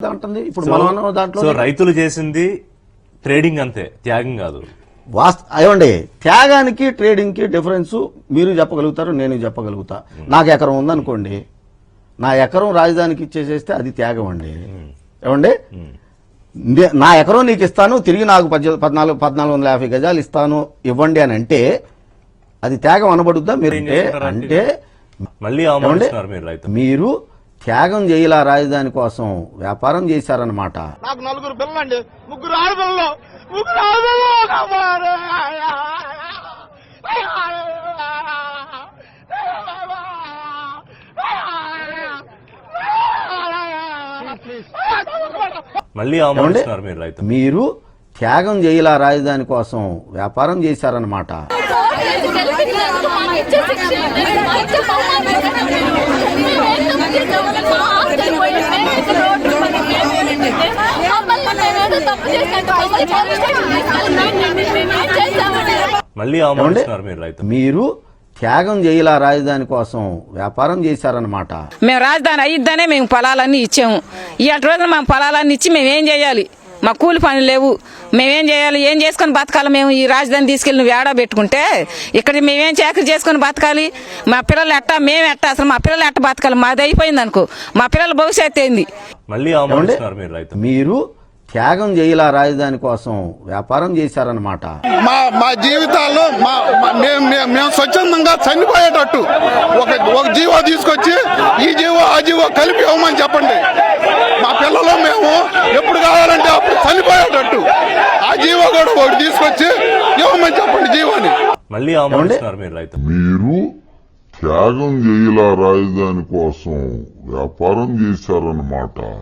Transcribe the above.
అంటుంది ఇప్పుడు మనం దాంట్లో రైతులు చేసింది ట్రేడింగ్ అంతే త్యాగం కాదు. వాస్త అయ్యండి త్యాగానికి ట్రేడింగ్కి డిఫరెన్స్ మీరు చెప్పగలుగుతారు నేను చెప్పగలుగుతా. నాకు ఎకరం ఉందనుకోండి నా ఎకరం రాజధానికి ఇచ్చేసేస్తే అది త్యాగం అండి. ఏమండి? నే- నా ఎకరం నీకు ఇస్తాను తిరిగి నాకు పద్నాలుగు పద్నాలుగు వందల యాభై గజాలు ఇస్తాను ఇవ్వండి అని అంటే అది త్యాగం అనబడుద్దా? మీరు అంటే మళ్ళీ మీరు త్యాగం చేయలా రాజధాని కోసం వ్యాపారం చేశారన్నమాట. నాకు నలుగురు పిల్లలండి. ముగ్గురు ఆడపిల్లలు. ముగ్గురు ఆడపిల్లలు. మళ్ళీ మీరు రైతు. మీరు త్యాగం చేయలా రాజధాని కోసం వ్యాపారం చేశారన్నమాట. మళ్ళీ మీరు రైతు. మీరు త్యాగం చేయలా రాజధాని కోసం వ్యాపారం చేశారన్నమాట. మేము రాజధాని అయ్యిద్దనే మేము పొలాలన్నీ ఇచ్చాము. ఇవాటి రోజున మా పొలాలన్నీ ఇచ్చి మేము ఏం చేయాలి? మా కూలి పనులు లేవు. మేమేం చేయాలి? ఏం చేసుకొని బతకాలి? మేము ఈ రాజధాని తీసుకెళ్ళి నువ్వు ఏడా పెట్టుకుంటే? ఇక్కడ మేమేం చాకరీ చేసుకొని బతకాలి? మా పిల్లలు ఎట్టా మేము ఎట్టా? అసలు మా పిల్లలు ఎట్ట బతకాలి? మాది అయిపోయింది అనుకో. మా పిల్లల భవిష్యత్తు ఏంది? మళ్ళీ మీరు త్యాగం చేయలా రాజధాని కోసం వ్యాపారం చేశారన్నమాట. మా మా జీవితాల్లో మా మేము మేము- మేము స్వచ్ఛందంగా చనిపోయేటట్టు ఒక ఒక జీవో తీసుకొచ్చి ఈ జీవో ఆ జీవో కలిపి ఇవ్వమని చెప్పండి. మా పిల్లలు మేము ఎప్పుడు కావాలంటే అప్పుడు చనిపోయేటట్టు ఆ జీవో కూడా ఒకటి తీసుకొచ్చి ఇవ్వమని చెప్పండి జీవోని. మళ్ళీ అవమానిస్తున్నారు మీరు రైతు. మీరు త్యాగం చేయలా రాజధాని కోసం వ్యాపారం చేశారన్నమాట.